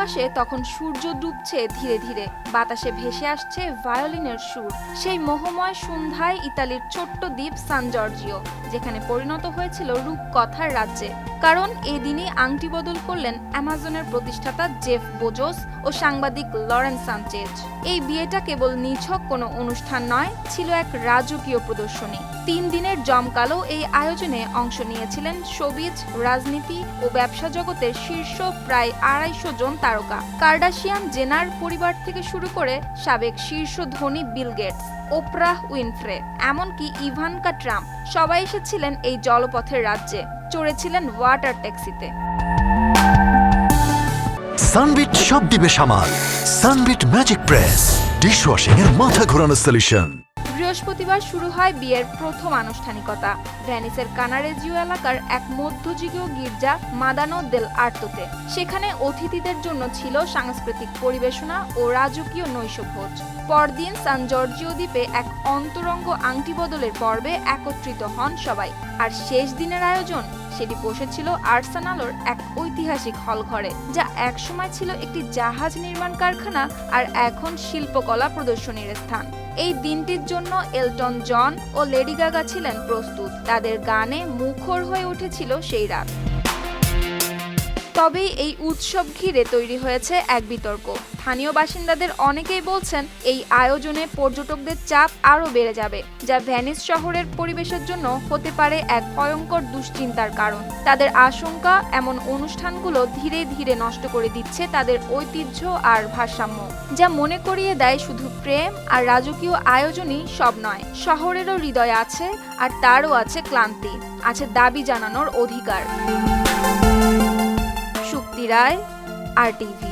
আকাশে তখন সূর্য ডুবছে ধীরে ধীরে। বাতাসে ভেসে আসছে ভায়োলিনের সুর। সেই মোহময় সন্ধ্যায় ইতালির ছোট্ট দ্বীপ সান জর্জিও, যেখানে পরিণত হয়েছিল রূপকথার রাজ্যে। কারণ এদিনই আংটি বদল করলেন অ্যামাজনের প্রতিষ্ঠাতা জেফ বোজোস ও সাংবাদিক লরেন সানচেজ। এই বিয়েটা কেবল নিছক কোনো অনুষ্ঠান নয়, ছিল এক রাজকীয় প্রদর্শনী। তিন দিনের জমকালো এই আয়োজনে অংশ নিয়েছিলেন সবিজ রাজনীতি ও ব্যবসা জগতের শীর্ষ প্রায় আড়াইশো জন তারকা। কার্ডাশিয়ান জেনার পরিবার থেকে শুরু করে সাবেক শীর্ষ ধনী বিল গেটস, ওপ্রাহ উইনফ্রে, এমনকি ইভানকা ট্রাম্প, সবাই এসেছিলেন এই জলপথের রাজ্যে। চড়েছিলেন ওয়াটার ট্যাক্সিতে। সানবিট সব দিবে সামাল। সানবিট ম্যাজিক প্রেস ডিশওয়াশিং এর মাথা ঘোরানো সলিউশন বৃহস্পতিবার শুরু হয় বিয়ের প্রথম আনুষ্ঠানিকতা। ভ্যানিসের কানারেজিও এলাকার এক মধ্যযুগীয় গির্জা মাদানো দেল আর্তোতে। সেখানে অতিথিদের জন্য ছিল সাংস্কৃতিক পরিবেশনা ও রাজকীয় নৈশভোজ। পরদিন সান জর্জিও দ্বীপে এক অন্তরঙ্গ আংটি বদলের পর্বে একত্রিত হন সবাই। আর শেষ দিনের আয়োজন সেটি বসেছিল আর্সানালোর এক ঐতিহাসিক হল ঘরে যা একসময় ছিল একটি জাহাজ নির্মাণ কারখানা আর এখন শিল্পকলা প্রদর্শনীর স্থান। এই দিনটির জন্য এলটন জন ও লেডি গাগা ছিলেন প্রস্তুত। তাদের গানে মুখর হয়ে উঠেছিল সেই রাত। তবে এই উৎসব ঘিরে তৈরি হয়েছে এক বিতর্ক। স্থানীয় বাসিন্দাদের অনেকেই বলছেন, এই আয়োজনে পর্যটকদের চাপ আরও বেড়ে যাবে, যা ভ্যানিস শহরের পরিবেশের জন্য হতে পারে এক ভয়ঙ্কর দুশ্চিন্তার কারণ। তাদের আশঙ্কা, এমন অনুষ্ঠানগুলো ধীরে ধীরে নষ্ট করে দিচ্ছে তাদের ঐতিহ্য আর ভারসাম্য, যা মনে করিয়ে দেয় শুধু প্রেম আর রাজকীয় আয়োজনই সব নয়, শহরেরও হৃদয় আছে আর তারও আছে ক্লান্তি, আছে দাবি জানানোর অধিকার। রায় আর টিভি।